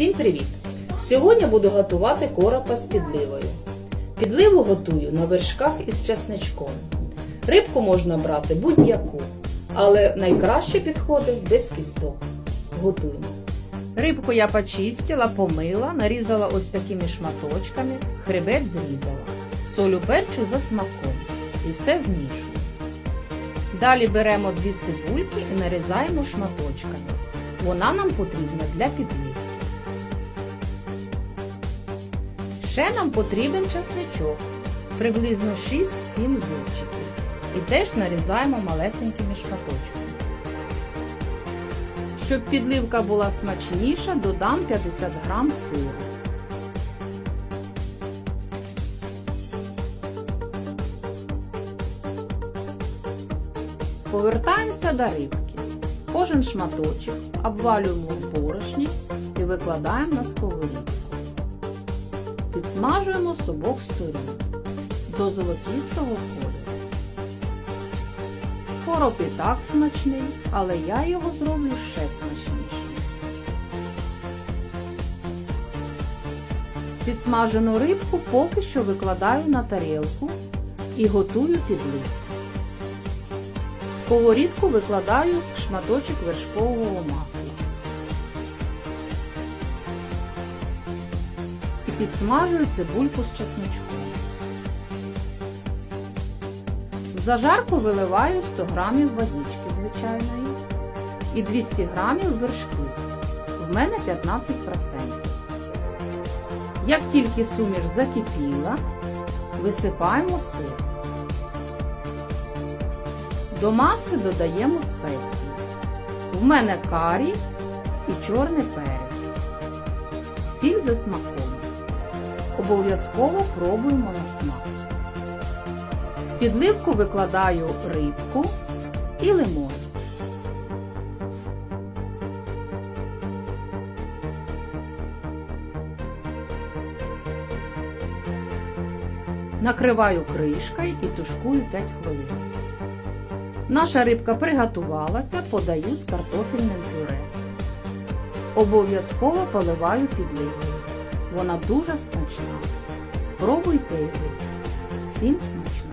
Всім привіт! Сьогодні буду готувати коропа з підливою. Підливу готую на вершках із часничком. Рибку можна брати будь-яку, але найкраще підходить без кісток. Готуємо. Рибку я почистила, помила, нарізала ось такими шматочками, хребет зрізала. Солю перчу за смаком і все змішую. Далі беремо дві цибульки і нарізаємо шматочками. Вона нам потрібна для підливки. Ще нам потрібен часничок, приблизно 6-7 зубчиків. І теж нарізаємо малесенькими шматочками. Щоб підливка була смачніша, додам 50 грам сиру. Повертаємося до рибки. Кожен шматочок обвалюємо в борошні і викладаємо на сковорідку. Підсмажуємо з обох сторін до золотистого кольору. Короб і так смачний, але я його зроблю ще смачнішим. Підсмажену рибку поки що викладаю на тарілку і готую підливку. В сковорідку викладаю шматочок вершкового масла. Підсмажую цибульку з чесничком. В зажарку виливаю 100 грамів водички звичайної і 200 грамів вершків. В мене 15%. Як тільки суміш закипіла, висипаємо сир. До маси додаємо спеції. В мене карі і чорний перець. Сіль за смаком. Обов'язково пробуємо на смак. В підливку викладаю рибку і лимон. Накриваю кришкою і тушкую 5 хвилин. Наша рибка приготувалася, подаю з картофельним пюре. Обов'язково поливаю підливою. Вона дуже смачна. Спробуйте її. Всім смачного!